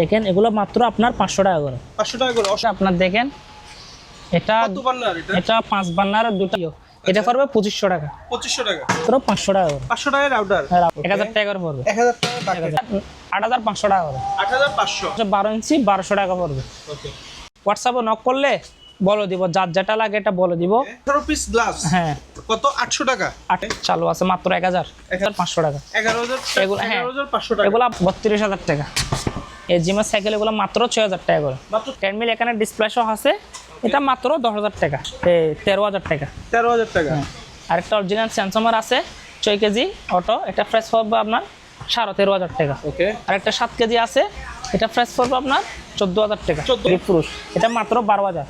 দেখেন এগুলো মাত্র আপনার পাঁচশো টাকা করে। পাঁচশো টাকা করে। আপনার দেখেন এটা এটা? পাঁচ বান্নার দুটো এটা পড়বে পঁচিশশো টাকা। পঁচিশশো টাকা। পাঁচশো টাকা করে। পাঁচশো টাকার রাউটার হ্যাঁ, এক হাজার টাকা করে পড়বে। এক হাজার টাকা আট হাজার পাঁচশো টাকা করে। আট হাজার পাঁচশো। আচ্ছা, বারো ইঞ্চি বারোশো টাকা পড়বে। হোয়াটসঅ্যাপে নক করলে বলে দিব যার যেটা লাগে এটা বলে দিব। আঠারো পিস গ্লাস হ্যাঁ। কত? আটশো টাকা। আট চালু আছে মাত্র এক হাজার। এক হাজার পাঁচশো টাকা। এগারো হাজার এগুলো, হ্যাঁ। এগুলো বত্রিশ হাজার টাকা। এই সাইকেল এগুলো মাত্র ছয় হাজার টাকা করে। মাত্র টেন মিল এখানে ডিসপ্লে সহ আছে এটা মাত্র দশ হাজার টাকা। এই তেরো হাজার টাকা। তেরো হাজার টাকা। হ্যাঁ। আরেকটা অরিজিনাল স্যামসাংয়ের আছে ছয় কেজি অটো এটা ফ্রেশ পড়বে আপনার সাড়ে তেরো হাজার টাকা। ওকে আরেকটা সাত কেজি আছে এটা ফ্রেশ পড়বে আপনার চোদ্দ হাজার টাকা 14 পুরুষ এটা মাত্র বারো হাজার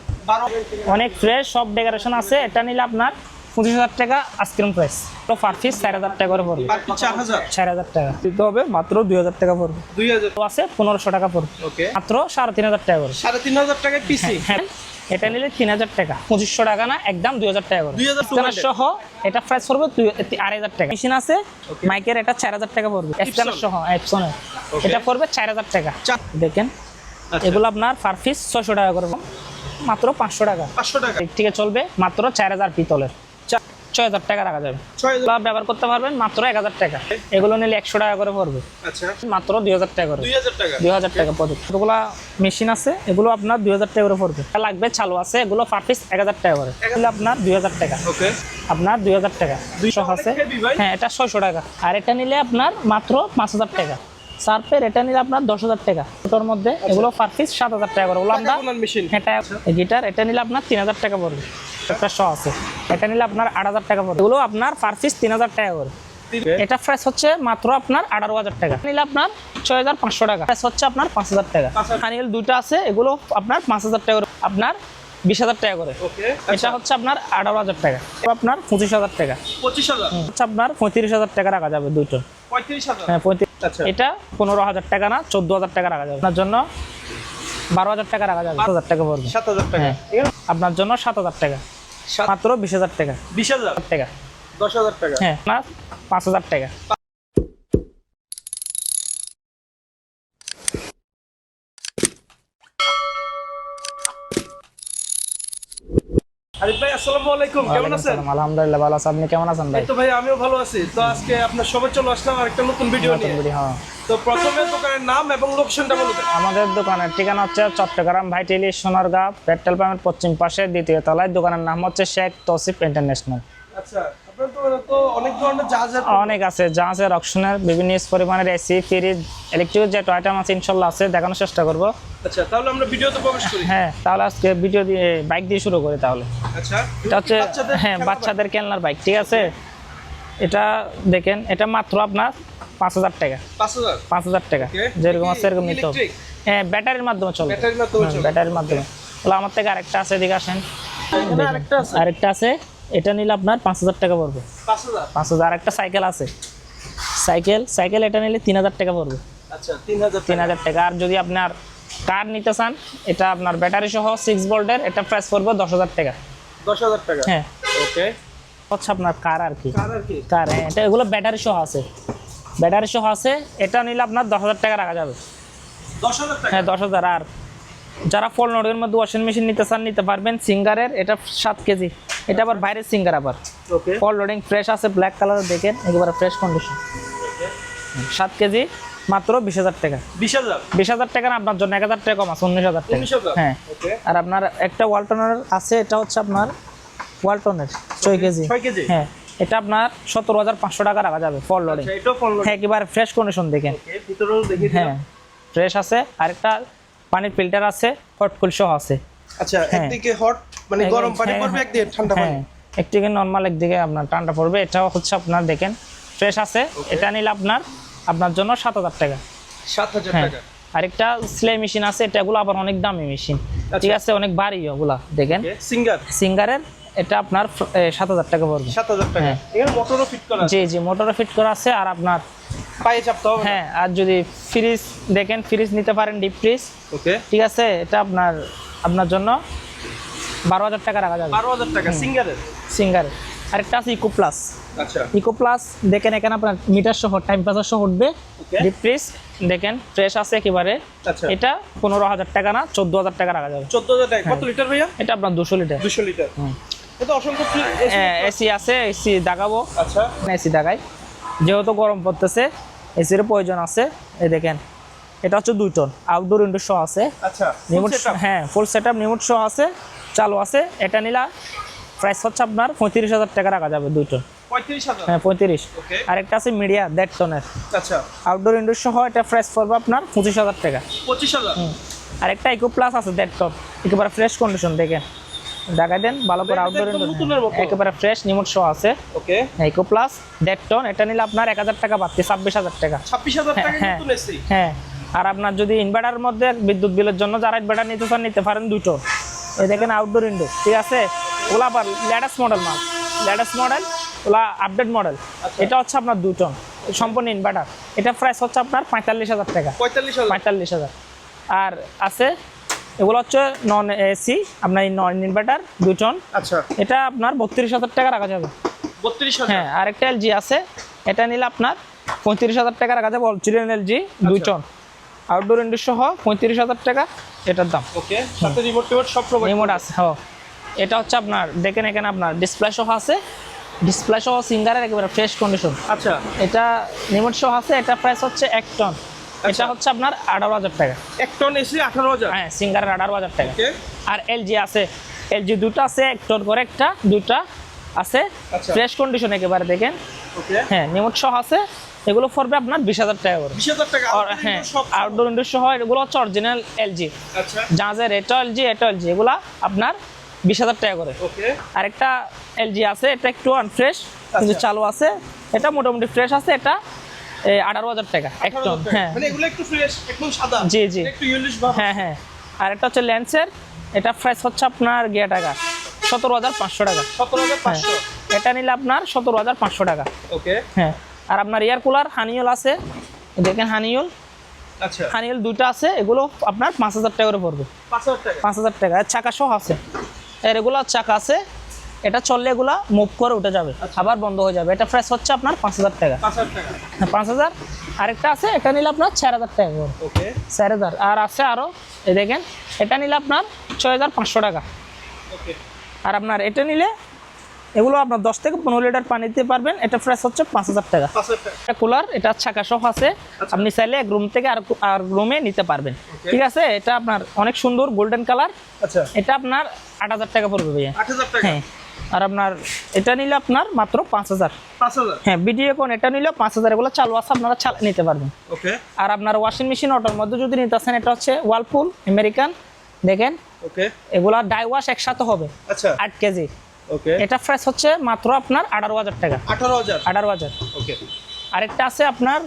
অনেক ফ্রেশ সব ডেকোরেশন আছে এটা নিলে আপনার পঁচিশ হাজার টাকা আইসক্রিম প্রাইস তো পার পিস চার হাজার টাকা করে পড়বে। চার হাজার? টাকা। দিতে হবে মাত্র দুই হাজার টাকা পড়বে। দুই হাজার? তো আছে পনেরোশো টাকা পড়বে। মাত্র সাড়ে তিন হাজার টাকা করে। সাড়ে তিন হাজার টাকায় পিসি হ্যাঁ। এটা নিলে তিন হাজার টাকা। পঁচিশশো টাকা না একদম দুই হাজার টাকা করে। 2000 স্ক্যানার সহ এটা প্রাইস পড়বে আড়াই হাজার টাকা। মেশিন আছে মাইকের এটা চার হাজার টাকা পড়বে। স্ক্যানার সহ এপসনের এটা পড়বে চার হাজার টাকা। দেখেন আচ্ছা। এগুলো আপনার পার পিস ছয়শো টাকা করে। মাত্র পাঁচশো টাকা। পাঁচশো টাকা। থেকে চলবে মাত্র চার হাজার পিতলের। ছয় হাজার টাকা রাখা যাবে। বা ব্যবহার করতে পারবেন মাত্র এক হাজার টাকা। এগুলো নিলে একশো টাকা করে পড়বে। আচ্ছা। মাত্র দুই হাজার টাকা করে। দুই হাজার টাকা? পড়বে। এগুলো মেশিন আছে এগুলো আপনার দুই হাজার টাকা করে পড়বে। লাগবে চালু আছে এগুলো পার পিস এক হাজার টাকা করে। এগুলো আপনার দুই হাজার টাকা। আপনার দুই হাজার টাকা। দুইশো আছে। হ্যাঁ এটা ছয়শো টাকা। আর এটা নিলে আপনার মাত্র পাঁচ হাজার টাকা। সার্ফের এটা নিলে আপনার দশ হাজার টাকা। ওটার মধ্যে এগুলো পার পিস সাত হাজার টাকা করে। ওগুলো আমরা এটা গিটার এটা নিলে আপনার তিন হাজার টাকা পড়বে। একটা শ আছে। এটা নিলে আপনার আট হাজার টাকা পড়বে। এগুলো আপনার পার পিস তিন হাজার টাকা করে। এটা প্রাইস হচ্ছে মাত্র আপনার আঠারো হাজার টাকা। নিলে আপনার ছয় হাজার পাঁচশো টাকা। প্রাইস হচ্ছে আপনার পাঁচ হাজার টাকা। পাঁচ দুইটা আছে এগুলো আপনার পাঁচ হাজার টাকা আপনার বিশ হাজার টাকা করে। এটা হচ্ছে আপনার আঠারো হাজার টাকা। আপনার পঁচিশ হাজার টাকা। পঁচিশ হাজার? হচ্ছে আপনার পঁয়ত্রিশ হাজার টাকা রাখা যাবে হাজার? হ্যাঁ পঁয়ত্রিশ আচ্ছা। এটা পনেরো হাজার টাকা না চোদ্দ হাজার টাকা রাখা যাবে। আপনার জন্য বারো হাজার টাকা রাখা যাবে। হাজার টাকা পড়বে। সাত হাজার টাকা। হ্যাঁ। আপনার জন্য সাত হাজার টাকা। মাত্র বিশ হাজার টাকা। বিশ হাজার? টাকা। দশ হাজার টাকা। হ্যাঁ পাঁচ হাজার টাকা। আরিফ ভাই আসসালামু আলাইকুম কেমন আছেন? আলহামদুলিল্লাহ ভালো আছে। আপনি কেমন আছেন ভাই? তো ভাই আমিও ভালো আছি। তো আজকে আপনার সবাই চলে আসলাম আরেকটা নতুন ভিডিও নিয়ে। হ্যাঁ। তো প্রথমে দোকানের নাম এবং লোকেশনটা বলুন। আমাদের দোকানের ঠিকানা হচ্ছে চট্টগ্রাম ভাইটেলি সোনারগাঁ পেট্রোল পাম্পের পশ্চিম পাশে দ্বিতীয় তলায়। দোকানের নাম হচ্ছে শেখ তসিফ ইন্টারন্যাশনাল। আচ্ছা। অনেক জাহাজের আছে আছে অকশনের বিভিন্ন পরিমাণের এসি ফ্রিজ ইলেকট্রিক যে আইটেম আছে ইনশাল্লাহ আছে দেখানোর চেষ্টা করব। আচ্ছা তাহলে আমরা ভিডিওতে প্রবেশ করি। হ্যাঁ তাহলে আজকে ভিডিও দিয়ে বাইক দিয়ে শুরু করি তাহলে। আচ্ছা এটা হচ্ছে বাচ্চাদের হ্যাঁ বাচ্চাদের খেলনার বাইক ঠিক আছে? এটা দেখেন এটা মাত্র আপনার পাঁচ হাজার টাকা। পাঁচ হাজার? টাকা। যেরকম আছে সেরকম নিতে হবে হ্যাঁ ব্যাটারির মাধ্যমে চলবে। ব্যাটারির মাধ্যমে হ্যাঁ, চলে। ব্যাটারির মাধ্যমে। তাহলে আমার থেকে আরেকটা আছে এদিকে আসেন। এখানে আরেকটা আছে। আরেকটা আছে। এটা নিলে আপনার পাঁচ হাজার টাকা পড়বে। পাঁচ হাজার? হাজার। আরেকটা সাইকেল আছে। সাইকেল সাইকেল এটা নিলে তিন হাজার টাকা পড়বে। আচ্ছা তিন হাজার টাকা। আর যদি আপনার কার নিতে চান এটা আপনার ব্যাটারি সহ সিক্স ভোল্টের এটা প্রাইস পড়বে দশ হাজার টাকা। দশ হাজার টাকা? হ্যাঁ। ওকে হচ্ছে আপনার কার আর কি? কার আর হ্যাঁ এটা এগুলো ব্যাটারি সহ আছে। ব্যাটারি সহ আছে এটা নিলে আপনার দশ হাজার টাকা রাখা যাবে। হ্যাঁ দশ হাজার। আর যারা ফল নোটের মধ্যে ওয়াশিং মেশিন নিতে চান নিতে পারবেন। সিঙ্গারের এটা সাত কেজি। এটা আবার বাইরের সিঙ্গার আবার। ওকে ফল লোডিং ফ্রেশ আছে ব্ল্যাক কালার দেখেন একেবারে ফ্রেশ কন্ডিশন সাত কেজি মাত্র বিশ হাজার টাকা। বিশ হাজার? বিশ হাজার টাকা আপনার জন্য এক হাজার টাকা কম আছে উনিশ হাজার টাকা। হ্যাঁ। আর আপনার একটা ওয়ালটনের আছে এটা হচ্ছে আপনার ওয়ালটনের ছয় কেজি। হ্যাঁ। এটা আপনার সতেরো হাজার পাঁচশো টাকা রাখা যাবে ফল লোডিং আচ্ছা হ্যাঁ একেবারে ফ্রেশ কন্ডিশন দেখেন। হ্যাঁ। ফ্রেশ আছে আরেকটা পানির ফিল্টার আছে হটকুল সহ আছে। আচ্ছা হ্যাঁ। একদিকে হট মানে গরম পানি হ্যাঁ, পড়বে হ্যাঁ। একদিকে ঠান্ডা পানি। একদিকে নর্মাল একদিকে আপনার ঠান্ডা পড়বে। এটাও হচ্ছে আপনার দেখেন ফ্রেশ আছে। এটা নিলে আপনার আপনার জন্য সাত হাজার টাকা। সাত হাজার টাকা। আরেকটা সেলাই মেশিন আছে এটা এগুলো আবার অনেক দামি মেশিন ঠিক আছে অনেক ভারী ওগুলা দেখেন। সিঙ্গার সিঙ্গারের এটা আপনার সাত হাজার টাকা পড়বে। সাত হাজার টাকা। মোটরও ফিট করা আছে। জি জি মোটরে ফিট করা আছে আর আপনার পায়ে চাপতে হবে হ্যাঁ আর যদি ফ্রিজ দেখেন ফ্রিজ নিতে পারেন ডিপ ফ্রিজ ওকে ঠিক আছে এটা আপনার আপনার জন্য বারো হাজার টাকা রাখা যাবে। বারো হাজার টাকা সিঙ্গারের? সিঙ্গার আরেকটা আছে ইকো প্লাস। আচ্ছা। ইকো প্লাস দেখেন এখানে আপনার মিটার সহ টাইম পাসার সহ উঠবে। Okay. দেখেন ফ্রেশ আছে একেবারে। আচ্ছা। এটা পনেরো হাজার টাকা না চোদ্দ হাজার টাকা রাখা যাবে। চোদ্দ হাজার টাকা। কত লিটার ভাইয়া? এটা আপনার দুশো লিটার। দুশো লিটার। এসি আছে এসি দেখাবো। আচ্ছা। এসি দেখাই। যেহেতু গরম পড়তেছে এসির প্রয়োজন আছে। এই দেখেন এটা হচ্ছে দুই টন। আউটডোর ইনডোর শো আছে। আচ্ছা রিমোট হ্যাঁ full set up remote show আছে চালু আছে। এটা নিলা প্রাইস হচ্ছে আপনার পঁয়ত্রিশ হাজার টাকা রাখা যাবে দুই টন। হ্যাঁ পঁয়ত্রিশ। আছে মিডিয়া দেড় টনের। আচ্ছা। আউটডোর ইনডোর সহ এটা প্রাইস পড়বে আপনার পঁচিশ হাজার টাকা। পঁচিশ হাজার? আরেকটা ইকো প্লাস আছে দেড় টন। একেবারে ফ্রেশ কন্ডিশন দেখেন দেন ভালো করে আউটডোর ইনডোর একেবারে ফ্রেশ নিমোট শো আছে। ওকে ইকো প্লাস দেড় টন। এটা নিলে আপনার এক হাজার টাকা বাড়তি ছাব্বিশ হাজার টাকা। ছাব্বিশ হাজার টাকা হ্যাঁ। হ্যাঁ। আর আপনার যদি ইনভার্টার মধ্যে বিদ্যুৎ বিলের জন্য যারা ইনভার্টার নিতে চান নিতে পারেন দুটো। এই দেখেন আউটডোর ইনডোর ঠিক আছে? ওলা আবার লেটেস্ট মডেল মাল লেটেস্ট মডেল ওলা আপডেট মডেল এটা হচ্ছে আপনার টন সম্পূর্ণ ইনভার্টার এটা প্রাইস হচ্ছে আপনার পঁয়তাল্লিশ হাজার টাকা। পঁয়তাল্লিশ হাজার। পঁয়তাল্লিশ হাজার। আর আছে এগুলো হচ্ছে নন এসি আপনার নন ইনভার্টার দুই টন আচ্ছা। এটা আপনার বত্রিশ হাজার টাকা রাখা যাবে। বত্রিশ হ্যাঁ আরেকটা এলজি আছে। এটা নিলে আপনার পঁয়ত্রিশ হাজার টাকা রাখা যাবে অলচিরিয়ান এলজি দুই। টন আউটডোর ইন্ডোর সহ পঁয়ত্রিশ হাজার টাকা এটার দাম। ওকে সাথে রিমোট টিমোট সব প্রোভাইড রিমোট আছে হ্যাঁ। এটা হচ্ছে আপনার দেখেন এখানে আপনার ডিসপ্লে সহ আছে। ডিসপ্লে সহ সিঙ্গারের একেবারে ফ্রেশ কন্ডিশন আচ্ছা। এটা রিমোট সহ আছে এটা প্রাইস হচ্ছে এক টন এটা আচ্ছা। হচ্ছে আপনার আঠারো হাজার টাকা। এক টন এসি আঠারো হাজার। হ্যাঁ সিঙ্গারের আঠারো হাজার টাকা। আর এলজি আছে। এলজি দুটো আছে এক টন করে একটা দুটা আছে। আচ্ছা। ফ্রেশ কন্ডিশন একেবারে দেখেন। হ্যাঁ নিমট সহ আছে। এগুলো পড়বে আপনার বিশ হাজার টাকা করে। হ্যাঁ আউটডোর ইন্ডোর সহ এগুলো হচ্ছে অরিজিনাল এলজি আচ্ছা। জাহাজের এটা এলজি এটা এলজি এগুলা আপনার বিশ হাজার টাকা করে। আরেকটা এলজি আছে এটা একটু আনফ্রেশ কিন্তু আচ্ছা। চালু আছে এটা মোটামুটি ফ্রেশ আছে এটা আঠারো হাজার টাকা এক টন হ্যাঁ। মানে ফ্রেশ একদম জি, জি। হ্যাঁ হ্যাঁ। আর একটা হচ্ছে ল্যান্সের এটা প্রাইস হচ্ছে আপনার গিয়া টাকা সতেরো হাজার পাঁচশো টাকা। সতেরো হাজার হ্যাঁ। পাঁচশো এটা নিলে আপনার সতেরো হাজার পাঁচশো টাকা। ওকে। হ্যাঁ। আর আপনার এয়ার কুলার হানিওল আছে। দেখেন হানিওল। আচ্ছা। হানিওল দুইটা আছে এগুলো আপনার পাঁচ হাজার টাকা করে পড়বে। পাঁচ হাজার টাকা? এর চাকা সহ আছে। এর এগুলো চাকা আছে। এটা চললে এগুলা মুভ করে উঠে যাবে। আবার বন্ধ হয়ে যাবে। এটা ফ্রেশ হচ্ছে আপনার পাঁচ হাজার টাকা। পাঁচ হাজার আরেকটা আছে এটা নিলে আপনার চার হাজার টাকা করে। ওকে। চার হাজার। আর আছে আরও এই দেখেন এটা নিলে আপনার ছয় হাজার পাঁচশো টাকা। ওকে। আর আপনার এটা নিলে এগুলো আপনার দশ থেকে পনেরো লিটার পানি দিতে পারবেন। এটা প্রাইস হচ্ছে পাঁচ হাজার টাকা। এটা কুলার এটা ছাকা সহ আছে। আপনি চাইলে এক রুম থেকে আর আর রুমে নিতে পারবেন। ঠিক আছে? এটা আপনার অনেক সুন্দর গোল্ডেন কালার আচ্ছা। এটা আপনার আট হাজার টাকা পড়বে ভাইয়া। হ্যাঁ। আর আপনার এটা নিলে আপনার মাত্র পাঁচ হাজার। হ্যাঁ ভিডিও কোন এটা নিলে পাঁচ হাজার। এগুলো চালু আছে আপনারা চাল নিতে পারবেন। ওকে আর আপনার ওয়াশিং মেশিন অটোর মধ্যে যদি নিতে আসেন এটা হচ্ছে ওয়ালপুল আমেরিকান দেখেন? ওকে এগুলা ডাই ওয়াশ একসাথে হবে। আচ্ছা। আট কেজি। ওকে এটা প্রাইস হচ্ছে মাত্র আপনার আঠারো হাজার টাকা। আঠারো হাজার? আঠারো হাজার। ওকে আরেকটা আছে আপনার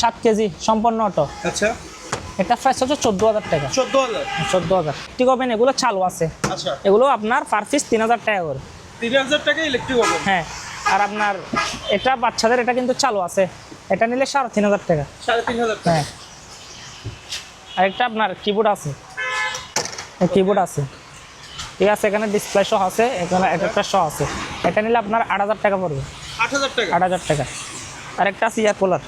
সাত কেজি সম্পন্ন অটো। আচ্ছা। এটা প্রাইস হচ্ছে চোদ্দ হাজার টাকা। চোদ্দ হাজার? চোদ্দ হাজার। ঠিক হবে এগুলো চালু আছে। আচ্ছা। এগুলো আপনার পার পিস তিন হাজার টাকা করে। তিন হাজার টাকা ইলেকট্রিক ওভেন হ্যাঁ আর আপনার এটা বাচ্চাদের এটা কিন্তু চালু আছে। এটা নিলে সাড়ে তিন হাজার টাকা। সাড়ে তিন হাজার টাকা। হ্যাঁ। আরেকটা আপনার কিবোর্ড আছে। কিবোর্ড আছে। ঠিক আছে এখানে ডিসপ্লে সহ আছে এখানে একটা সহ আছে। এটা নিলে আপনার আট হাজার টাকা পড়বে। আট হাজার টাকা? আট হাজার টাকা। আরেকটা আছে ইয়ার কুলার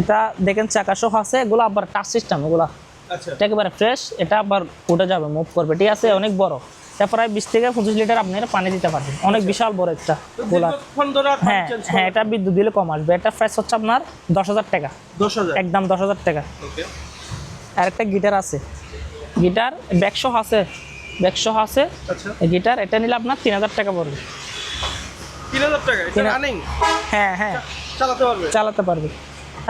এটা দেখেন চাকা সহ আছে এগুলো আবার টাচ সিস্টেম এগুলা। আচ্ছা। এটা একেবারে ফ্রেশ এটা আবার উঠে যাবে মুভ করবে। ঠিক আছে অনেক বড়। এটা প্রায় বিশ থেকে পঁচিশ লিটার আপনি পানি দিতে পারবেন। অনেক বিশাল বড় একটা কুলার আর হ্যাঁ হ্যাঁ এটা বিদ্যুৎ দিলে কম আসবে। এটা প্রাইস হচ্ছে আপনার দশ হাজার টাকা। দশ হাজার? একদম দশ হাজার টাকা। আর একটা গিটার আছে। গিটার ব্যাকশো আছে। ব্যাকশো আছে। আচ্ছা। গিটার এটা নিলে আপনার তিন হাজার টাকা পড়বে। তিন হাজার টাকা? এটা রানিং হ্যাঁ হ্যাঁ। চালাতে পারবে? চালাতে পারবে।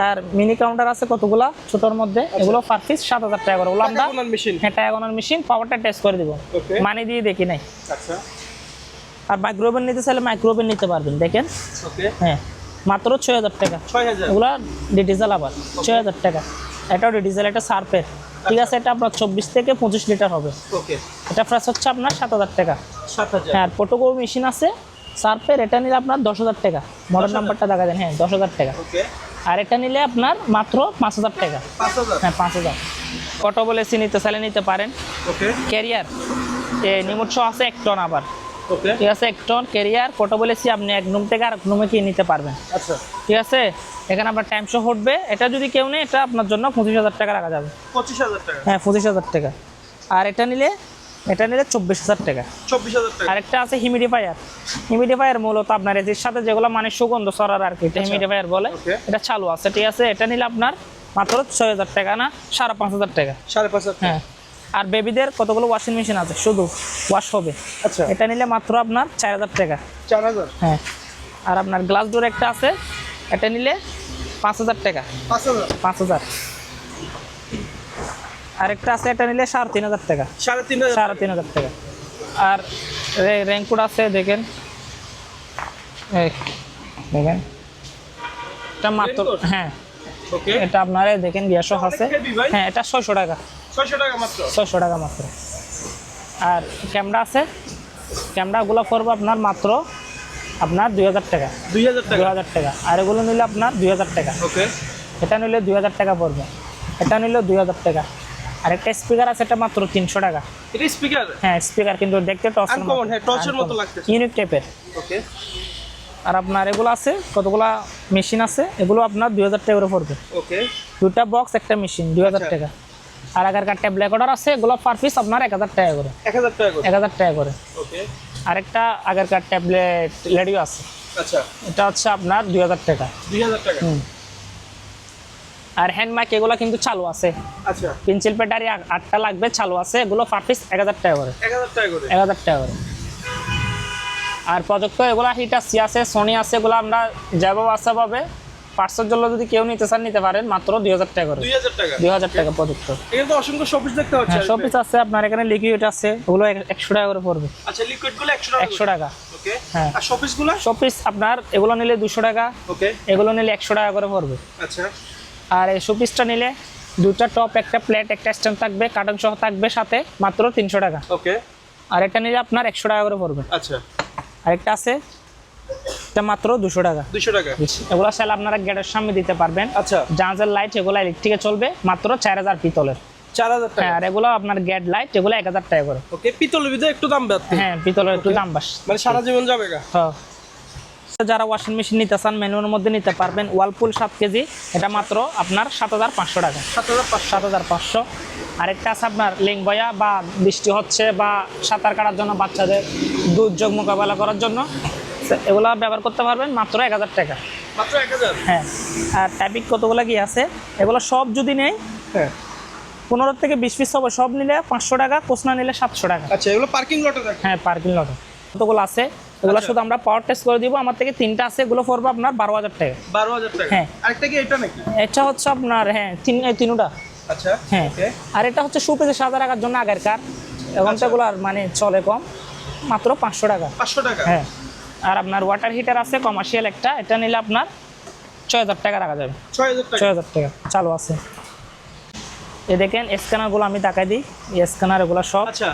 আর মিনি কাউন্টার আছে কতগুলা? ছোটর মধ্যে। এগুলো পার পিস সাত হাজার টাকা করে। ওগুলো আমরা মেশিন হ্যাঁ টায়াগোনার মেশিন পাওয়ারটা টেস্ট করে দিব। মানি দিয়ে দেখি নাই। আচ্ছা। আর মাইক্রোওভেন নিতে চাইলে মাইক্রোওভেন নিতে পারবেন দেখেন। ওকে হ্যাঁ মাত্র ছয় হাজার টাকা। ছয় হাজার। এগুলা ডিজেল আবার। ছয় হাজার টাকা। এটাও ডিজেল এটা সার্ফের। ঠিক আছে এটা আপনার চব্বিশ থেকে পঁচিশ লিটার হবে। ওকে এটা প্রাইস হচ্ছে আপনার সাত হাজার টাকা। সাত হাজার। হ্যাঁ আর পোটোকো মেশিন আছে সার্ফের এটা নিলে আপনার দশ হাজার টাকা। মডেল নাম্বারটা দেখা দেন হ্যাঁ দশ হাজার টাকা। আর এটা নিলে আপনার মাত্র পাঁচ হাজার টাকা। হ্যাঁ পাঁচ হাজার। অটো বলে এসি নিতে চাইলে নিতে পারেন। ক্যারিয়ার এ নিমুৎস আছে এক টন আবার। ঠিক আছে একটন ক্যারিয়ার কত বলেছি আপনি এক রুম থেকে আর রুমে কিনে নিতে পারবেন। আচ্ছা। ঠিক আছে? এখানে আপনার টাইম শো উঠবে। এটা যদি কেউ নেই এটা আপনার জন্য পঁচিশ হাজার টাকা রাখা যাবে। পঁচিশ হাজার টাকা? হ্যাঁ পঁচিশ হাজার টাকা। আর এটা নিলে এটা নিলে চব্বিশ হাজার টাকা। চব্বিশ হাজার টাকা। আরেকটা আছে হিমিডিফায়ার হিমিডিফায়ার মূলত আপনার এদের সাথে যেগুলো মানে সুগন্ধ সরার আর কি এটা হিমিডিফায়ার বলে এটা চালু আছে। ঠিক আছে এটা নিলে আপনার মাত্র ছয় হাজার টাকা না সাড়ে পাঁচ হাজার টাকা। সাড়ে পাঁচ হাজার টাকা। হ্যাঁ। আর বেবিদের কতগুলো ওয়াশিং মেশিন আছে? শুধু ওয়াশ হবে। আচ্ছা। এটা নিলে মাত্র আপনার চার হাজার টাকা। চার হাজার? হ্যাঁ। আর আপনার গ্লাস ডোর একটা আছে এটা নিলে পাঁচ হাজার টাকা। পাঁচ হাজার? পাঁচ হাজার। আরেকটা আছে এটা নিলে সাড়ে তিন হাজার টাকা। সাড়ে তিন হাজার সাড়ে তিন হাজার টাকা। আর র্যাঙ্কুড আছে দেখেন। দেখেন। এটা মাত্র হ্যাঁ। এটা আপনার দেখেন গ্যাসও আছে। হ্যাঁ এটা ছয়শো টাকা। ছয়শো টাকা মাত্র। ছয়শো টাকা মাত্র। আর ক্যামেরা আছে? ক্যামেরাগুলো পড়বে আপনার মাত্র আপনার দুই হাজার টাকা। দুই হাজার দুই টাকা হাজার টাকা। আর এগুলো নিলে আপনার দুই হাজার টাকা। ওকে। এটা নিলে দুই হাজার টাকা পড়বে। এটা নিলে দুই হাজার টাকা। আর একটা স্পিকার আছে এটা মাত্র তিনশো টাকা। এটা স্পিকার হ্যাঁ স্পিকার কিন্তু দেখতে টর্চের Uncommon, হ্যাঁ, torch-এর মতো লাগতেছে। ইউনিক টাইপের ওকে। আর আপনার এগুলো আছে কতগুলা মেশিন আছে এগুলো আপনার দুই হাজার টাকা করে পড়বে। ওকে। দুটা বক্স একটা মেশিন দুই হাজার আচ্ছা। টাকা। আর আগের কার ট্যাবলেট অর্ডার আছে এগুলো পার পিস আপনার এক হাজার টাকা করে। এক হাজার টাকা করে? এক হাজার টাকা করে। ওকে। আরেকটা আগের কার ট্যাবলেট লেডিও আছে। আচ্ছা। এটা হচ্ছে আপনার দুই হাজার টাকা। দুই হাজার টাকা? হুম। আর হ্যান্ড মাইক এগুলো কিন্তু চালু আছে। আচ্ছা। পেন্সিল প্যাডারি আটটা লাগবে চালু আছে এগুলো পার পিস এক হাজার টাকা করে। এক হাজার টাকা করে? এক হাজার টাকা করে। আর প্রজেক্ট এগুলো হিটাসি আছে সোনি আছে এগুলো আমরা যাব আসা পাবে পার্সের জন্য যদি কেউ নিতে চান নিতে পারেন মাত্র দুই হাজার টাকা করে। দুই হাজার টাকা। প্রজেক্ট এখানে তো অসংখ্য শপিস দেখতে পাচ্ছি হ্যাঁ শপিস আছে আপনার এখানে লিকুইড আছে ওগুলো এক- একশো টাকা করে পড়বে। আচ্ছা লিকুইডগুলো একশো টাকা একশো টাকা। ওকে হ্যাঁ। আর শপিসগুলো? শপিস আপনার এগুলো নিলে দুশো টাকা ওকে এগুলো নিলে একশো টাকা করে পড়বে। আচ্ছা। আর এই শপিসটা নিলে দুটা টপ একটা প্লেট একটা স্ট্যান্ড থাকবে কার্টন সহ থাকবে সাথে মাত্র তিনশো টাকা। ওকে আর এটা নিলে আপনার একশো টাকা করে পড়বে। আচ্ছা। আরেকটা আছে এটা মাত্র দুশো টাকা। দুশো টাকা। এগুলো সেল আপনারা গেটের সামনে দিতে পারবেন। আচ্ছা। জাহাজের লাইট এগুলো ইলেকট্রিকে চলবে মাত্র চার হাজার পিতলের। চার হাজার টাকা। হ্যাঁ আর এগুলো আপনার গেট লাইট এগুলো এক হাজার টাকা করে। ওকে পিতলের ভিতরে একটু দাম হ্যাঁ পিতলের একটু দাম মানে সারা জীবন যাবে হ্যাঁ। যারা ওয়াশিং মেশিন নিতে চান মধ্যে নিতে পারবেন ওয়ালপুল সাত কেজি। এটা মাত্র আপনার সাত হাজার পাঁচশো টাকা। সাত হাজার সাত হাজার পাঁচশো। আরেকটা আছে আপনার লিঙ্ক বয়া বা বৃষ্টি হচ্ছে বা সাঁতার কাটার জন্য বাচ্চাদের দুর্যোগ মোকাবেলা করার জন্য। এগুলো ব্যবহার করতে পারবেন মাত্র এক হাজার টাকা। মাত্র এক হাজার? হ্যাঁ আর ট্যাপিক কতগুলো কি আছে? এগুলো সব যদি নেই হ্যাঁ। পনেরো থেকে বিশ পিস হবে সব নিলে পাঁচশো টাকা কোসনা নিলে সাতশো টাকা। আচ্ছা এগুলো পার্কিং লটে হ্যাঁ পার্কিং লটে কতগুলো আছে? এগুলো আচ্ছা। শুধু আমরা পাওয়ার টেস্ট করে দিব আমার থেকে তিনটা আছে এগুলো পড়বে আপনার বারো হাজার টাকা। বারো হাজার টাকা? হ্যাঁ। আরেকটা কি এটা নাকি? এটা হচ্ছে আপনার হ্যাঁ তিন তিনটা। আচ্ছা হ্যাঁ। আর এটা হচ্ছে সুপেজে সাদা রাখার জন্য আগের কার এখন তো আচ্ছা। এগুলো আর মানে চলে কম মাত্র পাঁচশো টাকা। পাঁচশো টাকা? হ্যাঁ। আর আপনার ওয়াটার হিটার আছে কমার্শিয়াল একটা। এটা নিলে আপনার ছয় হাজার টাকা রাখা যাবে। ছয় হাজার টাকা। টাকা চালু আছে। এ দেখেন স্ক্যানারগুলো আমি দেখাই দিই। এই স্ক্যানার এগুলো সব আচ্ছা।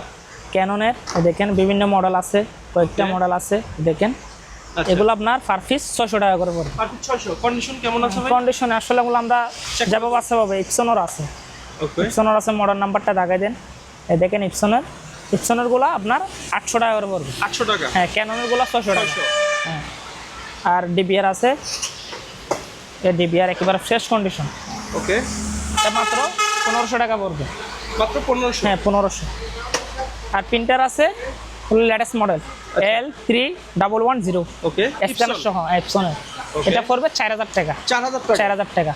ক্যাননের এ দেখেন বিভিন্ন মডেল আছে কয়েকটা মডেল আছে দেখেন। আচ্ছা। এগুলো আপনার পার পিস ছয়শো টাকা করে ছয়শো। কন্ডিশন কেমন আছে ভাই? কন্ডিশনে আসলে এগুলো আমরা যাব বাসে পাবো ইপসনের আছে। ইপসনের আছে মডেল নাম্বারটা দেখাই দেন। এ দেখেন ইপসনের ইপসনেরগুলো আপনার আটশো টাকা করে পড়বে। আটশো টাকা? হ্যাঁ ক্যাননেরগুলো ছশো টাকা। হ্যাঁ। আর ডিবিআর আছে। এই ডিবিআর একেবারে ফ্রেশ কন্ডিশন ওকে। এটা মাত্র পনেরোশো টাকা পড়বে। মাত্র পনেরোশো? হ্যাঁ পনেরোশো। আর প্রিন্টার আছে full latest model L three double one zero okay. Scanner সহ এপসনের Okay. এটা পড়বে চার হাজার টাকা। চার হাজার টাকা। চার হাজার টাকা।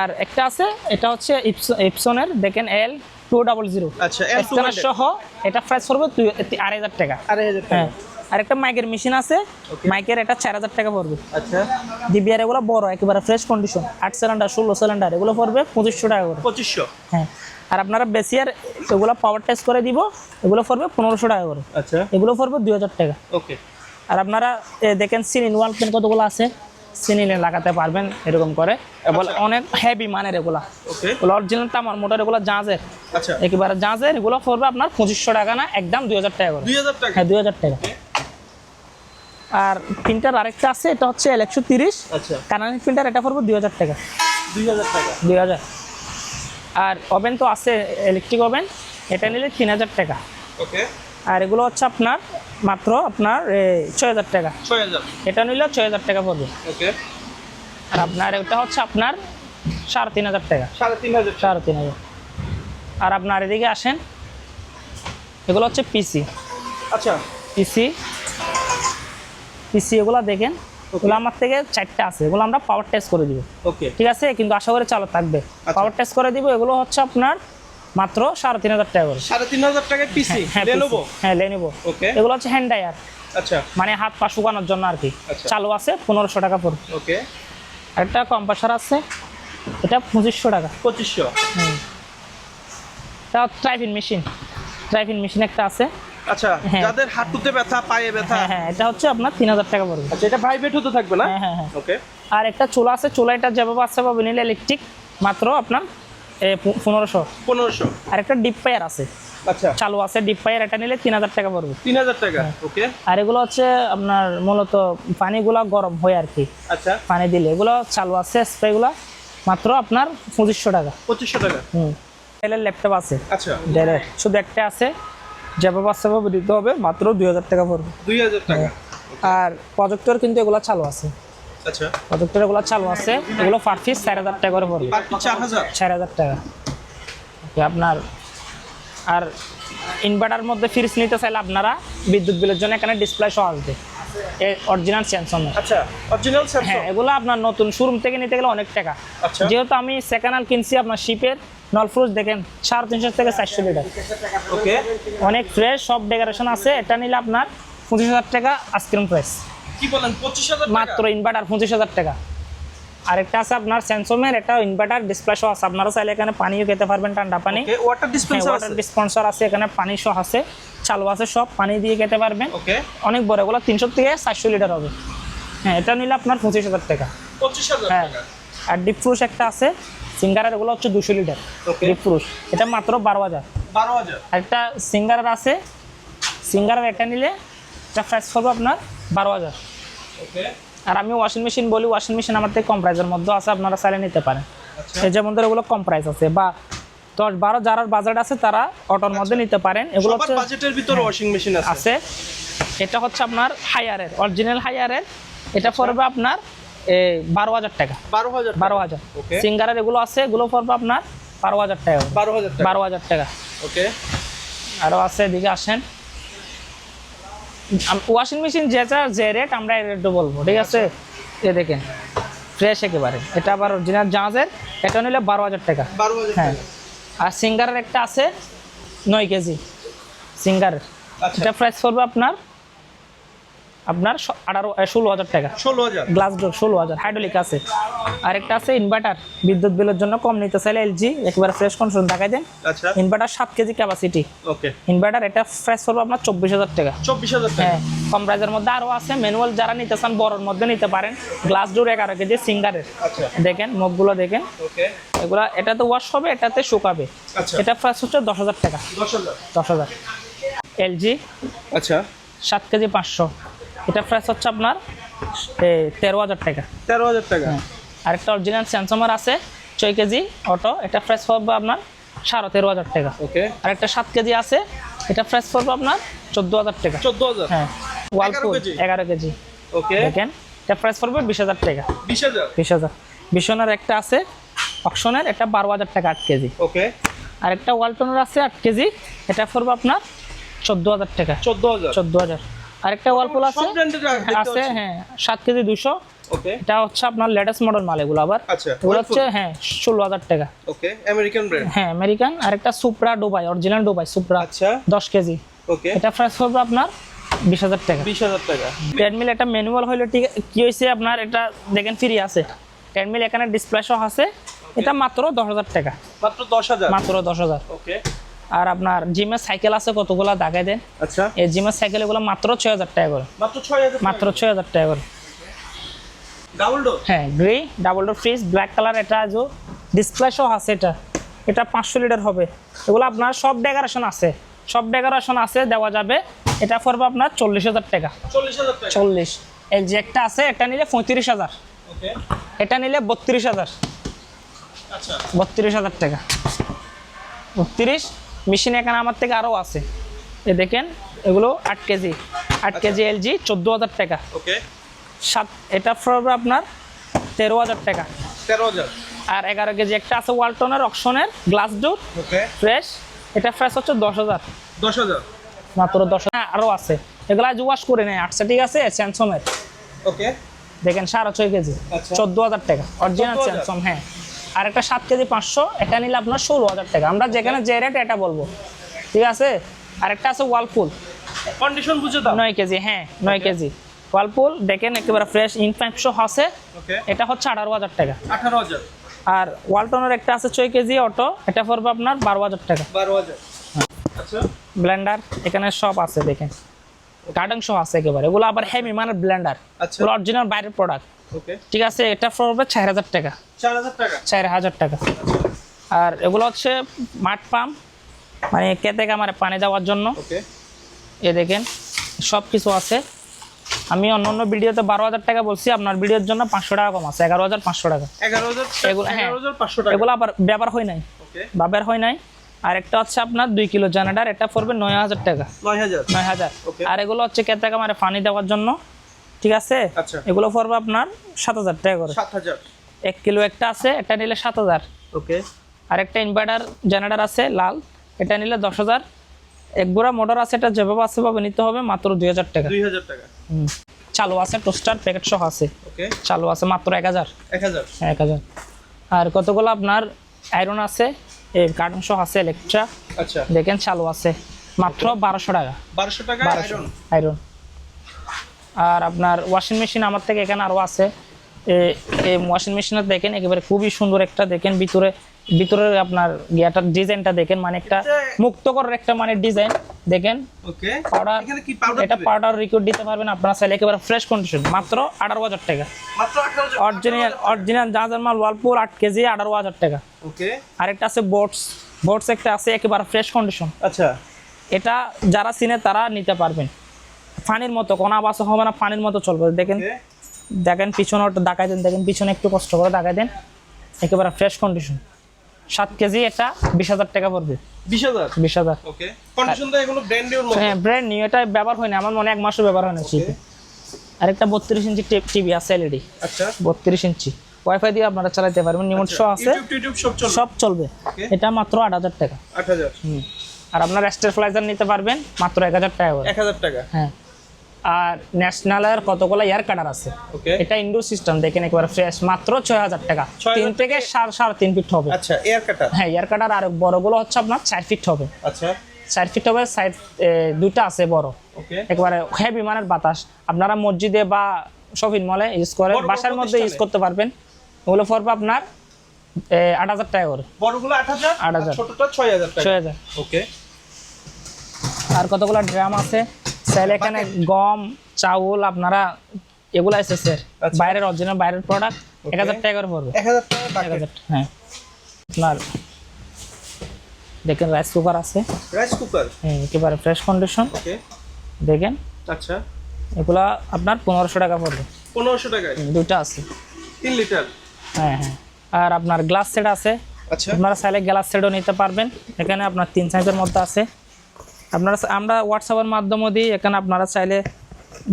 আর একটা আছে এটা হচ্ছে ইপসনের দেখেন এল টু ডাবল জিরো আচ্ছা সহ এটা প্রাইস পড়বে আড়াই হাজার টাকা। আড়াই হাজার টাকা। হ্যাঁ। আর একটা মাইকের মেশিন আছে। মাইকের এটা চার হাজার টাকা পড়বে। আচ্ছা। ডিবিআর এগুলো বড় একেবারে ফ্রেশ কন্ডিশন আট সিলিন্ডার ষোলো সিলিন্ডার এগুলো পড়বে পঁচিশশো টাকা করে। পঁচিশশো। হ্যাঁ। আর আপনারা বেশি আর এগুলো পাওয়ার টেস্ট করে দিব এগুলো পড়বে পনেরোশো টাকা করে। আচ্ছা। এগুলো পড়বে দুই হাজার টাকা। ওকে আর আপনারা দেখেন সিনিন ওয়াল পেন কতগুলো আছে? সিনিনে লাগাতে পারবেন এরকম করে। এবার আচ্ছা। অনেক হেভি মানের এগুলা। ওকে এগুলো অরিজিনাল তামার মোটর এগুলো জাহাজের আচ্ছা। একেবারে জাহাজের এগুলো পড়বে আপনার পঁচিশশো টাকা না একদম দুই হাজার টাকা করে। হ্যাঁ দুই হাজার টাকা। আর প্রিন্টার আরেকটা আছে এটা হচ্ছে একশো তিরিশ। আচ্ছা। কানানি প্রিন্টার এটা পড়বে দুই হাজার টাকা। দুই হাজার টাকা। দুই হাজার। আর ওভেন তো আছে ইলেকট্রিক ওভেন এটা নিলে তিন হাজার টাকা। ওকে আর এগুলো হচ্ছে আপনার মাত্র আপনার ছয় হাজার টাকা। এটা নিলে ছয় হাজার টাকা পড়বে। আর আপনার এটা হচ্ছে আপনার সাড়ে তিন হাজার টাকা। সাড়ে তিন হাজার সাড়ে তিন হাজার। আর আপনার এদিকে আসেন এগুলো হচ্ছে পিসি আচ্ছা। পিসি পিসি এগুলো দেখেন ওগুলো আমার থেকে চারটে আছে এগুলো আমরা পাওয়ার টেস্ট করে দিব। ওকে। ঠিক আছে? কিন্তু আশা করি চালু থাকবে। পাওয়ার টেস্ট করে দিব এগুলো হচ্ছে আপনার মাত্র সাড়ে তিন হাজার টাকা করে। সাড়ে তিন হাজার পিসি হ্যাঁ লেনোভো হ্যাঁ লেনিবো ওকে এগুলো হচ্ছে হ্যান্ড ডায়ার আচ্ছা। মানে হাত পা শুকানোর জন্য আর কি। আচ্ছা। চালু আছে পনেরোশো টাকা পড়বে। ওকে একটা কম্পাসার আছে। এটা পঁচিশশো টাকা। পঁচিশশো? হুম। এটা ট্রাইফিন মেশিন ট্রাইফিন মেশিন একটা আছে। আচ্ছা হ্যাঁ। যাদের হাঁটুতে ব্যথা পায়ে ব্যথা। হ্যাঁ হ্যাঁ এটা হচ্ছে আপনার তিন হাজার টাকা পড়বে। আচ্ছা এটা প্রাইভেট হতে থাকবে না? হ্যাঁ হ্যাঁ হ্যাঁ। ওকে আর একটা চুলা আছে চুলা এটা যেভাবে আছে নিলে ইলেকট্রিক মাত্র আপনার পনেরোশো। পনেরোশো। আর একটা ডিপ পায়ার আছে। আচ্ছা। চালু আছে ডিপ পায়ার এটা নিলে তিন হাজার টাকা পড়বে। তিন হাজার টাকা হ্যাঁ। ওকে। আর এগুলো হচ্ছে আপনার মূলত পানিগুলো গরম হয় আর কি। আচ্ছা। পানি দিলে। এগুলো চালু আছে স্প্রেগুলো মাত্র আপনার পঁচিশশো টাকা। পঁচিশশো টাকা। হুম। ডেলের ল্যাপটপ আছে। আচ্ছা। ডেলের শুধু একটা আছে। যেভাবে সেভাবে দিতে হবে। মাত্র দুই হাজার টাকা পড়বে। দুই হাজার টাকা। আর প্রজেক্টর কিন্তু এগুলো চালু আছে। আচ্ছা। প্রজেক্টর এগুলো চালু আছে এগুলো পার পিস চার হাজার টাকা করে পড়বে। চার হাজার? চার হাজার টাকা। Okay, আপনার আর ইনভার্টার মধ্যে ফ্রিজ নিতে চাইলে আপনারা বিদ্যুৎ বিলের জন্য এখানে ডিসপ্লে সহ আসবে। অরিজিনাল স্যামসং আচ্ছা অরিজিনাল স্যামসং হ্যাঁ এগুলো আপনার নতুন শোরুম থেকে নিতে গেলে অনেক টাকা। আচ্ছা। যেহেতু আমি সেকেন্ড হ্যান্ড কিনছি আপনার শিপের নলফ্রুজ দেখেন সাড়ে তিনশো থেকে চারশো লিটার ওকে। অনেক ফ্রেশ সব ডেকোরেশন আছে। এটা নিলে আপনার পঁচিশ হাজার টাকা আইসক্রিম প্রাইস কি বলেন পঁচিশ হাজার মাত্র ইনভার্টার পঁচিশ হাজার টাকা। আরেকটা আছে আপনার স্যামসংয়ের এটা ইনভার্টার ডিসপ্লে সহ আছে। আপনারা চাইলে এখানে পানিও খেতে পারবেন ঠান্ডা পানি। ওয়াটার ডিসপেন্সার ওয়াটার আছে? ডিসপেন্সার আছে এখানে পানি সহ আছে। চালু আছে সব পানি দিয়ে খেতে পারবেন। ওকে অনেক বড় এগুলো তিনশো থেকে চারশো লিটার হবে। হ্যাঁ এটা নিলে আপনার পঁচিশ হাজার টাকা। পঁচিশ হাজার হ্যাঁ। আর ডিপ ফ্রুশ একটা আছে সিঙ্গারের এগুলো হচ্ছে দুশো লিটার ডিপ ফ্রুশ এটা মাত্র বারো হাজার। বারো হাজার। একটা সিঙ্গারের আছে। সিঙ্গারের এটা নিলে এটা প্রাইস করব আপনার বারো হাজার। আর আমি ওয়াশিং মেশিন বলি ওয়াশিং মেশিন আমার থেকে কম প্রাইসের মধ্যে আছে আপনারা চাইলে নিতে পারেন। আচ্ছা। এই যেমন ধরো এগুলো কম প্রাইস আছে। বা দশ বারো যারা বাজেট আছে তারা অটোর মধ্যে নিতে পারেন। এগুলো হচ্ছে বাজেটের ভিতরে ওয়াশিং মেশিন আছে। এটা হচ্ছে আপনার হায়ারের অরিজিনাল হায়ারের এটা পড়বে আপনার বারো হাজার টাকা। বারো হাজার বারো হাজার. সিঙ্গারের এগুলো আছে এগুলো পড়বে আপনার বারো হাজার টাকা। বারো হাজার বারো হাজার টাকা। ওকে। আরও আছে এদিকে আসেন। ওয়াশিং মেশিন যেটা যে রেট আমরা এই রেটও বলব ঠিক আছে? এ দেখেন ফ্রেশ একেবারে। এটা আবার অরিজিনাল জাহাজের এটা নিলে বারো হাজার টাকা। হ্যাঁ। আর সিঙ্গারের একটা আছে নয় কেজি। সিঙ্গারের। আচ্ছা। এটা প্রাইস পড়বে আপনার আপনার আঠারো ষোলো হাজার টাকা। ষোলো হাজার। গ্লাস ডোর ষোলো হাজার হাইড্রোলিক আছে। আরেকটা আছে ইনভার্টার বিদ্যুৎ বিলের জন্য কম নিতে চাইলে এলজি একবার ফ্রেশ কনসন দেখাই দেন। আচ্ছা। ইনভার্টার সাত কেজি ক্যাপাসিটি ওকে ইনভার্টার এটা ফ্রেশ পড়বে আপনার চব্বিশ হাজার টাকা। চব্বিশ হাজার টাকা। হ্যাঁ কম প্রাইজের মধ্যে আরও আছে ম্যানুয়াল যারা নিতে চান বড়োর মধ্যে নিতে পারেন। গ্লাস ডোর এগারো কেজি সিঙ্গারের। আচ্ছা। দেখেন মুখগুলো দেখেন। ওকে এগুলা এটাতে ওয়াশ হবে এটাতে শুকাবে। আচ্ছা। এটা প্রাইস হচ্ছে দশ হাজার টাকা। দশ হাজার। দশ হাজার। এলজি আচ্ছা। সাত কেজি পাঁচশো। এটা প্রাইস হচ্ছে আপনার তেরো হাজার টাকা। তেরো হাজার টাকা। আরেকটা অরিজিনাল স্যামসাংয়ের আছে ছয় কেজি অটো এটা প্রাইস পড়বে আপনার সাড়ে তেরো হাজার টাকা। ওকে। আরেকটা সাত কেজি আছে এটা প্রাইস পড়বে আপনার চোদ্দ হাজার টাকা। চোদ্দ হাজার? হ্যাঁ ওয়ালপুল? এগারো কেজি? ওকে। দেখেন এটা প্রাইস পড়বে বিশ হাজার টাকা। বিশ হাজার? বিশ হাজার। বিশনের একটা আছে অকশনের এটা বারো হাজার টাকা আট কেজি। ওকে। আর একটা ওয়ালটনের আছে আট কেজি এটা পড়বে আপনার চোদ্দ হাজার টাকা। চোদ্দ হাজার? চোদ্দ হাজার। আরেকটা ওয়ালপুল আছে। আছে হ্যাঁ সাত কেজি দুশো এটা হচ্ছে আপনার লেটেস্ট মডেল মাল এগুলো আবার। আচ্ছা এগুলো হচ্ছে হ্যাঁ ষোলো হাজার টাকা। ওকে আমেরিকান ব্র্যান্ড হ্যাঁ Supra Dubai original Dubai Supra আচ্ছা। দশ কেজি। ওকে এটা প্রাইস পড়বে আপনার বিশ হাজার টাকা। বিশ হাজার টাকা। ট্রেডমিল এটা ম্যানুয়াল হইলে ঠিক কি হয়েছে আপনার এটা দেখেন ফ্রি আছে। ট্রেডমিল এখানে ডিসপ্লে সহ আছে। এটা মাত্র দশ হাজার টাকা। মাত্র দশ হাজার। মাত্র দশ হাজার। ওকে আর আপনার জিমের সাইকেল আছে কতগুলো দেখাই দেন। আচ্ছা। এই জিমের সাইকেল এগুলো মাত্র ছয় হাজার টাকা করে। মাত্র ছয় হাজার মাত্র ছয় হাজার টাকা করে। ডাবল ডোর হ্যাঁ grey double door fridge black colour এটা যে ডিসপ্লে সহ আছে এটা। এটা পাঁচশো লিটার হবে। এগুলো আপনার সব ডেকোরেশন আছে। সব ডেকোরেশন আছে দেওয়া যাবে। এটা পড়বে আপনার চল্লিশ হাজার টাকা। চল্লিশ এই যে একটা আছে এটা নিলে পঁয়ত্রিশ হাজার। ওকে। এটা নিলে বত্রিশ হাজার। আচ্ছা। বত্রিশ হাজার টাকা। বত্রিশ মেশিন এখানে আমার থেকে আরও আছে। এ দেখেন এগুলো আট কেজি আট কেজি এলজি চোদ্দ হাজার টাকা। ওকে। সাত এটা পড়বে আপনার তেরো হাজার টাকা। তেরো হাজার। আর এগারো কেজি একটা আছে ওয়ালটনের অকশনের গ্লাস ডোর ওকে। ফ্রেশ। এটা ফ্রেশ হচ্ছে দশ হাজার। দশ হাজার। মাত্র দশ হাজার। আরও আছে। এগুলো আজ ওয়াশ করে নেয় আটশো ঠিক আছে স্যামসংয়ের ওকে। দেখেন সাড়ে ছয় কেজি। আচ্ছা। চোদ্দ হাজার টাকা। অরিজিনাল স্যামসং হ্যাঁ। আর একটা সাত কেজি পাঁচশো এটা নিলে আপনার ষোলো হাজার টাকা। আমরা যেখানে যে রেট এটা বলব। ঠিক আছে? আর একটা আছে ওয়ালপুল কন্ডিশন বুঝে দাও। নয় কেজি হ্যাঁ নয় কেজি। ওয়ালপুল দেখেন একেবারে ফ্রেশ ইনফ্যাপশো আছে। এটা হচ্ছে আঠারো হাজার টাকা। আঠারো হাজার। আর ওয়ালটনের একটা আছে ছয় কেজি অটো এটা পড়বে আপনার বারো হাজার টাকা। বারো হাজার। আচ্ছা। ব্লেন্ডার এখানে সব আছে দেখেন। সহ আছে একেবারে। এগুলো আবার হেমি মানে ব্লেন্ডার আচ্ছা। এগুলো অরিজিনাল বাইরের প্রোডাক্ট ওকে ঠিক আছে এটা পড়বে চার হাজার টাকা। চার হাজার টাকা? আর এগুলো হচ্ছে মাঠ পাম্প মানে কেতে কামারে পানি দেওয়ার জন্য। ওকে এ দেখেন সব কিছু আছে। আমি অন্য অন্য ভিডিওতে বারো হাজার টাকা বলছি আপনার ভিডিওর জন্য পাঁচশো টাকা কম আছে এগারো হাজার পাঁচশো টাকা। এগুলো- হ্যাঁ। এগুলো আবার ব্যবহার হয় নাই। ওকে ব্যবহার হয় নাই। আর একটা হচ্ছে আপনার দুই কিলো জেনারেটার এটা পড়বে নয় হাজার টাকা। নয় হাজার? নয় হাজার। আর এগুলো হচ্ছে কেতে কামারে পানি দেওয়ার জন্য ঠিক আছে? আচ্ছা। এগুলো পড়বে আপনার সাত হাজার টাকা করে। সাত হাজার। এক কিলো একটা আছে এটা নিলে সাত হাজার। ওকে আর একটা ইনভার্টার জেনারেটার আছে লাল এটা নিলে দশ হাজার। এক গোড়া মোটর আছে এটা যেভাবে আছে ভাবে নিতে হবে মাত্র দুই হাজার টাকা। দুই হাজার টাকা। হুম। চালু আছে টোস্টার প্যাকেট সহ আছে। ওকে চালু আছে মাত্র এক হাজার। এক হাজার। এক হাজার। আর কতগুলো আপনার আয়রন আছে? এই কার্টন সহ আছে ইলেকট্রা আচ্ছা। দেখেন চালু আছে। মাত্র বারোশো টাকা। বারোশো টাকা আয়রন আয়রন আর আপনার ওয়াশিং মেশিন আমার থেকে এখানে আরও আছে। এই ওয়াশিং মেশিনটা দেখেন একেবারে খুবই সুন্দর একটা দেখেন ভিতরে ভিতরে আপনার গিয়াটার ডিজাইনটা দেখেন মানে একটা মুক্ত করার একটা মানে ডিজাইন দেখেন। ওকে পাউডার এখানে কি পাউডার এটা পাউডার রিকোয়ার্ড দিতে পারবেন আপনারা চাইলে একেবারে ফ্রেশ কন্ডিশন মাত্র আঠারো হাজার টাকা। মাত্র আঠারো হাজার অরিজিনাল অরিজিনাল জাহাজের মাল ওয়ালপুর আট কেজি আঠারো হাজার টাকা। ওকে আরেকটা আছে বোটস বোটস একটা আছে একেবারে ফ্রেশ কন্ডিশন আচ্ছা। এটা যারা চিনে তারা নিতে পারবেন। পানির মতো কোনো আবাস হবে না পানির মতো চলবে। দেখেন দেখেন পিছনে ওটা দেখাই দেন দেখেন পিছনে একটু কষ্ট করে দেখাই দেন। একেবারে ফ্রেশ কন্ডিশন সাত কেজি এটা বিশ হাজার টাকা পড়বে। বিশ হাজার? বিশ হাজার। ওকে। এগুলো হ্যাঁ ব্র্যান্ড নিউ এটা ব্যবহার হয়নি। আমার মনে এক মাসও ব্যবহার হয় না আরেকটা বত্রিশ ইঞ্চি টিভি আছে এলইডি আচ্ছা। বত্রিশ ইঞ্চি। ওয়াইফাই দিয়ে আপনারা চালাতে পারবেন। নিমন শো আছে। সব চলবে. এটা মাত্র আট হাজার টাকা। আট হাজার। হুম। আর আপনার স্টেফ্লাইজার নিতে পারবেন মাত্র এক হাজার টাকা এক হাজার টাকা। হ্যাঁ। আর ন্যাশনালের কতগুলো এয়ার কাটার আছে? এটা ইন্ডোর সিস্টেম দেখেন একবার ফ্রেশ মাত্র ছয় হাজার টাকা। 6,000 তিন থেকে সাড়ে সাড়ে তিন ফিট হবে। আচ্ছা কাটার হ্যাঁ এয়ার কাটার আর বড়গুলো হচ্ছে আপনার চার ফিট হবে। আচ্ছা। চার ফিট হবে সাইড দুইটা আছে বড়। একবারে হেভি মানের বাতাস। আপনারা মসজিদে বা শপিং মলে ইউজ করে বাসার মধ্যে ইউজ করতে পারবেন। ওগুলো পড়বে আপনার আট হাজার টাকা করে। বড়গুলো আট হাজার? আট হাজার। ছোটটা ছয় হাজার ছয় হাজার। ওকে আর কতগুলো ড্রাম আছে? স্যার এখানে গম চাউল আপনারা এগুলো এসেছে আচ্ছা। বাইরের অরিজিনাল বাইরের প্রোডাক্ট এক হাজার টাকা করে পড়বে। এক হাজার টাকা এক হাজার হ্যাঁ। আপনার দেখেন রাইস কুকার আছে। রাইস কুকার হ্যাঁ, একেবারে ফ্রেশ কন্ডিশন ওকে দেখেন। আচ্ছা। এগুলা আপনার পনেরোশো টাকা পড়বে। পনেরোশো টাকায়? দুইটা আছে। তিন লিটার হ্যাঁ হ্যাঁ। আর আপনার গ্লাস সেট আছে। আচ্ছা। আপনারা চাইলে গ্লাস সেটও নিতে পারবেন। এখানে আপনার তিন সাইজের মধ্যে আছে। আপনারা আমরা হোয়াটসঅ্যাপের মাধ্যমে দিই এখানে আপনারা চাইলে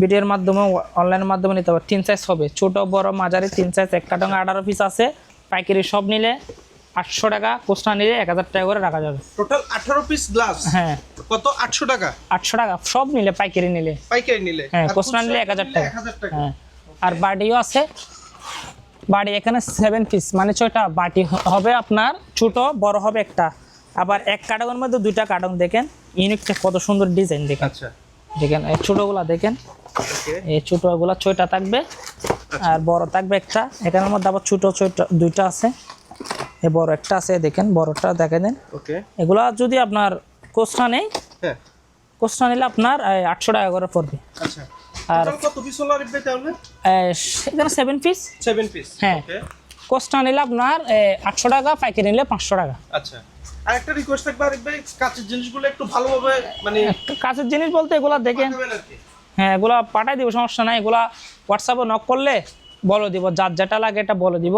ভিডিওর মাধ্যমে অনলাইনের মাধ্যমে নিতে পারেন। তিন সাইজ হবে ছোট বড় মাঝারি তিন সাইজ এক কাটং আঠারো পিস আছে। পাইকারি সব নিলে আটশো টাকা কোস্টা নিলে এক হাজার টাকা করে রাখা যাবে। টোটাল আঠারো পিস গ্লাস হ্যাঁ। কত? আটশো টাকা? আটশো টাকা সব নিলে পাইকারি নিলে। পাইকারি নিলে? হ্যাঁ কোস্টা নিলে এক হাজার টাকা। হ্যাঁ আর বাটিও আছে। বাড়ি এখানে সেভেন পিস মানে ছয়টা বাটি হবে আপনার ছোট বড় হবে একটা। আবার এক কার্টনের মধ্যে দুইটা কার্টন দেখেন। ইউনিকটা কত সুন্দর ডিজাইন দেখেন। আচ্ছা। দেখেন এই ছোটগুলা দেখেন। এই ছোটগুলা ছয়টা থাকবে। আর বড় থাকবে একটা। এখানের মধ্যে আবার ছোট ছোট দুইটা আছে। এই বড় একটা আছে দেখেন বড়টা দেখে দেন ওকে এগুলা যদি আপনার কোস্টা নেই হ্যাঁ। কোস্টা নিলে আপনার আটশো টাকা করে পড়বে। আচ্ছা। আর কত পিস হলো তাহলে? এখানে সেভেন পিস সেভেন পিস হ্যাঁ। ওকে কোস্টা নিলে আপনার আটশো টাকা পাইকারি নিলে পাঁচশো টাকা। আচ্ছা। আর একটা রিকোয়েস্ট থাকবে আরিফ ভাই কাঁচের জিনিসগুলো একটু ভালোভাবে মানে কাছের জিনিস বলতে এগুলা দেখেন। হ্যাঁ এগুলা পাঠাই দিব সমস্যা নাই। এগুলা হোয়াটসঅ্যাপে নক করলে বলে দিব যার যেটা লাগে এটা বলে দিব।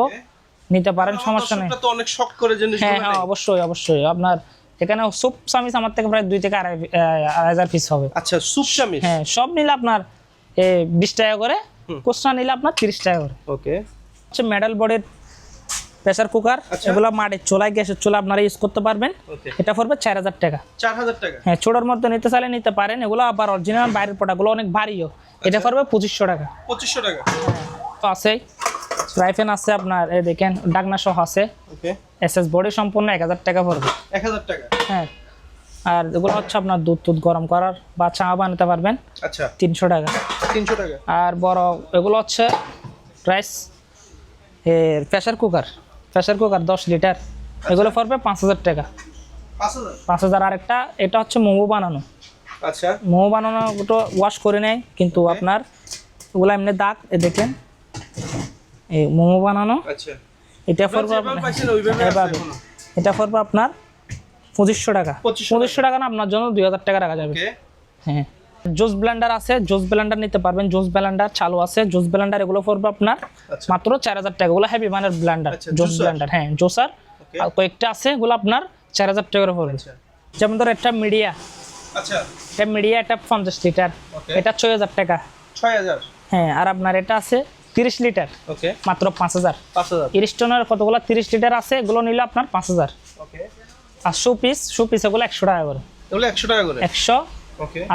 নিতে পারেন সমস্যা নেই। তো অনেক শখ করে হ্যাঁ হ্যাঁ অবশ্যই অবশ্যই। আপনার এখানে সুপ সামিস আমার থেকে প্রায় দুই থেকে আড়াই আড়াই হাজার পিস হবে। আচ্ছা সুপ চামিচ? হ্যাঁ সব নিলে আপনার বিশ টাকা করে। কোসটা নিলে আপনার তিরিশ টাকা করে। ওকে হচ্ছে মেডাল বডির প্রেসার কুকার আচ্ছা। এগুলো মাটির চুলায় গ্যাসের চুলা আপনারা ইউজ করতে পারবেন। এটা পড়বে চার হাজার টাকা। চার হাজার টাকা। হ্যাঁ ছোটোর মধ্যে নিতে চাইলে নিতে পারেন এগুলো আবার অরিজিনাল বাইরের প্রোডাক্টগুলো অনেক ভারীও। এটা পড়বে পঁচিশশো টাকা। পঁচিশশো টাকা। তো আছে। রাইফেন আছে আপনার এই দেখেন ডাকনা সহ আছে। ওকে। এস এস বডি সম্পূর্ণ এক হাজার টাকা পড়বে। এক হাজার টাকা। হ্যাঁ। আর এগুলো হচ্ছে আপনার দুধ টুধ গরম করার বা চা বানাতে পারবেন। আচ্ছা। তিনশো টাকা। তিনশো টাকা। আর বড় এগুলো হচ্ছে রাইস এর প্রেশার কুকার প্রেশার কুকার দশ লিটার এগুলো পড়বে পাঁচ হাজার টাকা। পাঁচ হাজার? আরেকটা এটা হচ্ছে মোমো বানানো। আচ্ছা। মোমো বানানো ওটা ওয়াশ করে নেয় কিন্তু আপনার ওগুলো এমনি দাগ এ দেখেন। এই মোমো বানানো। আচ্ছা। এটা পড়বে এভাবে। এটা পড়বে আপনার পঁচিশশো টাকা। 2500 পঁচিশশো টাকা না আপনার জন্য দুই হাজার টাকা রাখা যাবে। হ্যাঁ। জুস ব্লেন্ডার আছে জুস ব্লেন্ডার নিতে পারবেন জুস ব্লেন্ডার চালু আছে জুস ব্লেন্ডার এগুলো পড়বে আপনার আচ্ছা। মাত্র চার হাজার টাকা। ওগুলো হেভি মানের ব্লেন্ডার জুস? ব্লেন্ডার হ্যাঁ জুসার। আর কয়েকটা আছে এগুলো আপনার চার হাজার টাকা করে পড়বে। আচ্ছা। যেমন ধর একটা মিডিয়া। আচ্ছা। এটা মিডিয়া এটা পঞ্চাশ লিটার। এটা ছয় হাজার টাকা। ছয় হাজার? হ্যাঁ আর আপনার এটা আছে তিরিশ লিটার। ওকে মাত্র পাঁচ হাজার। পাঁচ হাজার। ইরিস্টনের কতগুলো? তিরিশ লিটার আছে এগুলো নিলে আপনার পাঁচ হাজার। ওকে আর শু পিস শু পিস এগুলো একশো টাকা করে। এগুলো একশো টাকা করে? একশো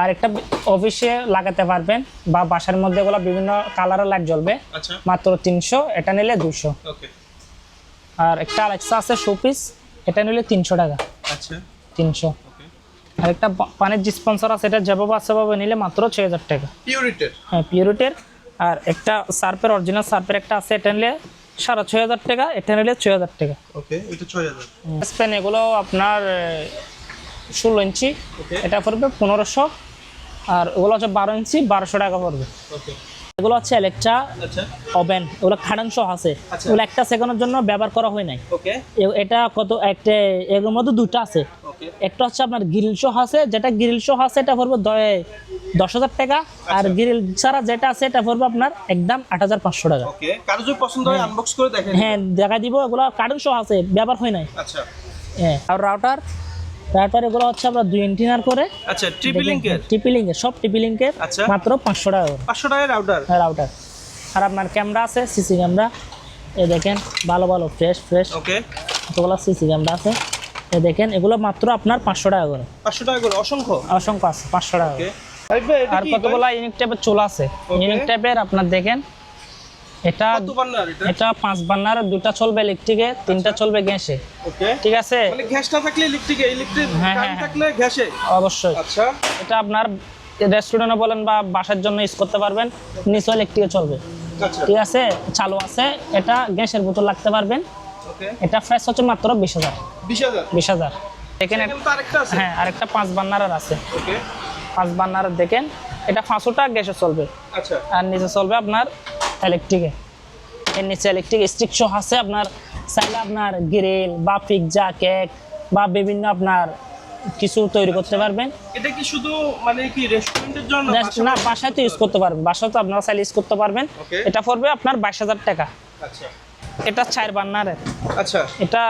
আর একটা অফিসে লাগাতে পারবেন বা বাসার মধ্যে এগুলো বিভিন্ন কালারের লাইট জ্বলবে। আচ্ছা। মাত্র তিনশো এটা নিলে দুশো আর একটা আলেক্সা আছে শো পিস এটা নিলে তিনশো টাকা। আচ্ছা। তিনশো। আর একটা পানির ডিসপেন্সার আছে এটা যেভাবে আছে সেভাবে নিলে মাত্র ছয় হাজার টাকা। পিউরিটের হ্যাঁ পিউরিটের আর একটা সার্পের অরিজিনাল সার্পের একটা আছে এটা নিলে সাড়ে ছয় হাজার টাকা এটা নিলে ছয় হাজার টাকা। ওকে এটা ছয় হাজার। স্পেন এগুলো আপনার ষোলো ইঞ্চি। এটা পড়বে পনেরোশো। আর ওগুলো হচ্ছে বারো ইঞ্চি বারোশো টাকা পড়বে। এগুলো হচ্ছে ইলেকট্রা আচ্ছা। ওভেন এগুলো খাড়াংশ আছে। ওগুলো একটা সেকেন্ডের জন্য ব্যবহার করা হয় নাই। এটা কত একটা এগুলোর মধ্যে দুটো আছে। একটা হচ্ছে আপনার গ্রিল শো আছে যেটা গ্রিল শো আছে এটা পড়বে দশ হাজার টাকা। আর গ্রিল ছাড়া যেটা আছে এটা পড়বে আপনার একদম আট হাজার পাঁচশো টাকা। কারও যদি পছন্দ হয় আনবক্স করে দেখেন হ্যাঁ দেখা দিব এগুলো কার্টুন শো আছে ব্যবহার হয় নাই। আচ্ছা। হ্যাঁ। আর রাউটার রাউটার এগুলো হচ্ছে আপনার দুই এন্টিনার করে। আচ্ছা ট্রিপল লিঙ্কের টিপি লিঙ্কের সব টিপি লিঙ্কের আচ্ছা। মাত্র পাঁচশো টাকা করে। পাঁচশো টাকার রাউটার রাউটার আর আপনার ক্যামেরা আছে সিসি ক্যামেরা এ দেখেন ভালো ভালো ফ্রেশ ফ্রেশ ওকে কতগুলো সিসি ক্যামেরা আছে। এ দেখেন এগুলো মাত্র আপনার পাঁচশো টাকা করে। পাঁচশো টাকা করে অসংখ্য? অসংখ্য আছে পাঁচশো টাকা ওকে করে। আর কতগুলো ইউনিক টাইপের চুলা আছে. ইউনিক টাইপের আপনার দেখেন এটা এটা? পাঁচ বান্নার দুটা চলবে ইলেকট্রিকে তিনটা চলবে গ্যাসে। ঠিক আছে? মানে গ্যাস না থাকলে ইলেকট্রিকে ইলেকট্রিক হ্যাঁ, হ্যাঁ। থাকলে গ্যাসে? অবশ্যই। আচ্ছা। এটা আপনার রেস্টুরেন্টে বলেন বা বাসার জন্য ইউজ করতে পারবেন নিচে ইলেকট্রিকে চলবে। আচ্ছা। ঠিক আছে? চালু আছে এটা গ্যাসের বোতল লাগতে পারবেন। ওকে। এটা প্রাইস হচ্ছে মাত্র বিশ হাজার। বিশ হাজার? এখানে এখানে আরেকটা আছে। হ্যাঁ আরেকটা পাঁচ বান্নারের আছে। ওকে। পাঁচ বান্নারের দেখেন এটা পাঁচশোটা গ্যাসে চলবে। আচ্ছা। আর নিচে চলবে আপনার ইলেকট্রিকে এর নিচে ইলেকট্রিক স্টিক সহ আছে আপনার চাইলে আপনার গ্রিল বা পিৎজা কেক বা বিভিন্ন আপনার কিছু তৈরি করতে পারবেন। এটা কি শুধু মানে কি রেস্টুরেন্টের জন্য? না বাসায় তো ইউজ করতে পারবেন। বাসায় তো আপনারা চাইলে ইউজ করতে পারবেন। এটা পড়বে আপনার বাইশ হাজার টাকা। আচ্ছা। এটা চার বান্নারের। আচ্ছা। এটা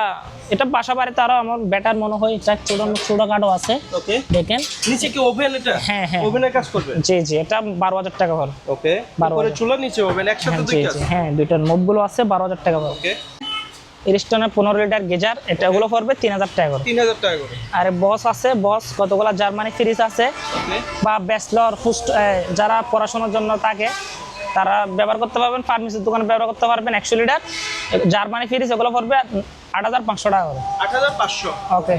এটা বাসা বাড়িতে আরও আমার বেটার মনে হয় এটা ছোট ছোটখাটো আছে। ওকে দেখেন। নিচে কি ওভেন এটা? হ্যাঁ, হ্যাঁ। ওভেনের কাজ করবে? জি জি এটা বারো হাজার টাকা পড়বে ওকে উপরে। চুলা নিচে ওভেন হ্যাঁ একসাথে জি দুইটা জি হ্যাঁ দুইটার নোটগুলো আছে বারো হাজার টাকা পড়বে ওকে ইরিস্টনের পনেরো লিটার গেজার এটা ওগুলো পড়বে তিন হাজার টাকা করে। তিন হাজার টাকা করে। আর বস আছে বস কতগুলো জার্মানি ফ্রিজ আছে। বা ব্যাচলর যারা পড়াশোনার জন্য থাকে তারা ব্যবহার করতে পারবেন ফার্মেসির দোকানে ব্যবহার করতে পারবেন একশো লিটার। জার্মানি ফ্রিজ এগুলো পড়বে আট হাজার পাঁচশো টাকা করে। আট হাজার পাঁচশো। ওকে